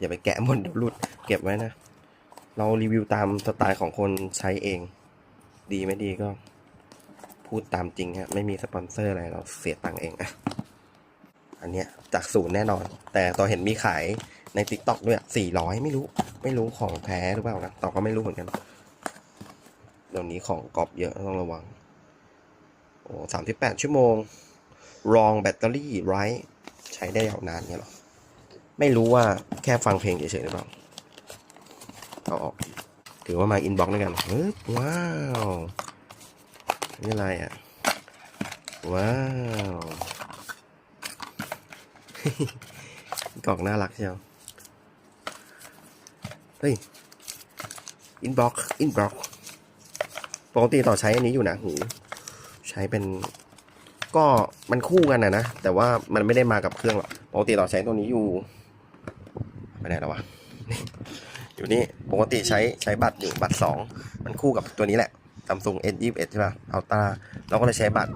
อย่าไปแกะหมดเดี๋ยวหลุดเก็บไว้นะ เรารีวิวตามสไตล์ของคนใช้เอง ดีไม่ดีก็ พูดตามจริงฮะไม่มีสปอนเซอร์อะไรเราเสียตังค์เองอะอันเนี้ยจากศูนย์แน่นอน แต่ต่อเห็นมีขายใน t ิ k t o k ด้วยสี่ร้อยไม่รู้ ไม่รู้ของแท้หรือเปล่านะต่อก็ไม่รู้เหมือนกันเดี๋ยวนี้ของกรอบเยอะต้องระวัง โอ้สามสิบแปดชั่วโมง รองแบตเตอรี่ไรใช้ได้ยาวนานเนี่ยหรอ ไม่รู้ว่าแค่ฟังเพลงเฉยๆหรือเปล่าเอาออกถือว่ามาอินบ็อกซ์ด้วยกันเฮ้ยว้าวนี่อะไรอะ ว้าวกล่องน่ารักเชียวเฮ้ยอินบ็อกซ์อินบ็อกซ์ปกติต่อใช้อันนี้อยู่นะหูใช้เป็นก็มันคู่กันนะนะ แต่ว่ามันไม่ได้มากับเครื่องหรอกปกติต่อใช้ตัวนี้อยู่ ไปไหนแล้ววะ อยู่นี่ ปกติใช้ใช้บัตรอยู่บัตรสองมันคู่กับตัวนี้แหละ Samsung S 2 1ใช่ป่ะอัลตาเราก็เลยใช้บัตร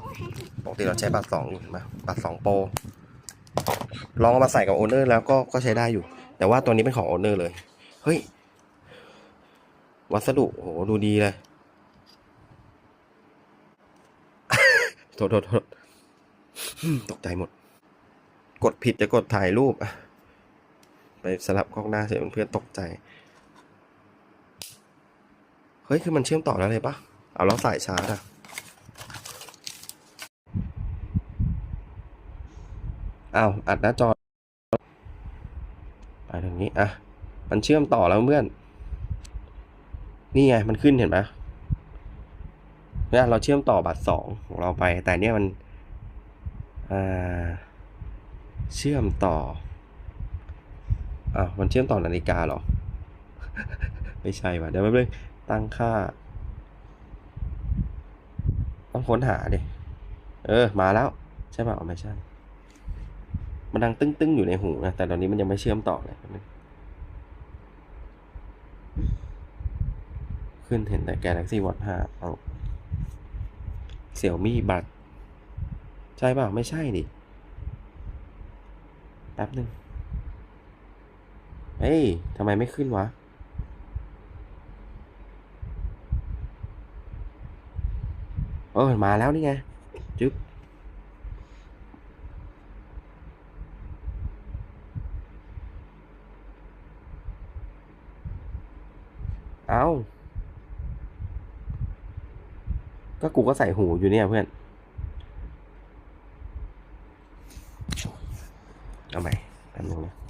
ปกติเราใช้บัตรสองอยู่เห็นไหมบัตรสองโปรลองเอามาใส่กับโอเนอร์แล้วก็ก็ใช้ได้อยู่ แต่ว่าตัวนี้เป็นของโอเนอร์เลย เฮ้ย วัสดุโหดูดีเลยโทษโทษโทษตกใจหมด กดผิดจะกดถ่ายรูปอะ ไปสลับกล้องหน้าเสียเพื่อนตกใจ เฮ้ย คือมันเชื่อมต่อแล้วเลยปะเอาแล้วสายชาร์จอะอ้าวอัดหน้าจอ ไปทางนี้ อะ มันเชื่อมต่อแล้วเพื่อน นี่ไง มันขึ้นเห็นไหมเนี่ยเราเชื่อมต่อบัตรสองของเราไป แต่เนี่ยมัน อ่า เชื่อมต่อ อะมันเชื่อมต่อนาฬิกาหรอ ไม่ใช่ว่ะเดี๋ยวแป๊บนึงตั้งค่า ต้องค้นหาดิเออ มาแล้ว ใช่ป่ะไม่ใช่ มันดังตึ้งๆอยู่ในหูนะแต่ตอนนี้มันยังไม่เชื่อมต่อเลยขึ้นเห็นแต่ Galaxy Watch 5เอาเสี่ยวมี่บัตรใช่เปล่าไม่ใช่ดิแป๊บหนึ่ง เฮ้ยทำไมไม่ขึ้นวะ เออ มาแล้วนี่ไง จึ๊บ เอา ก็กูก็ใส่หูอยู่เนี่ยเพื่อน เอาไหม่แป๊บนึงนะ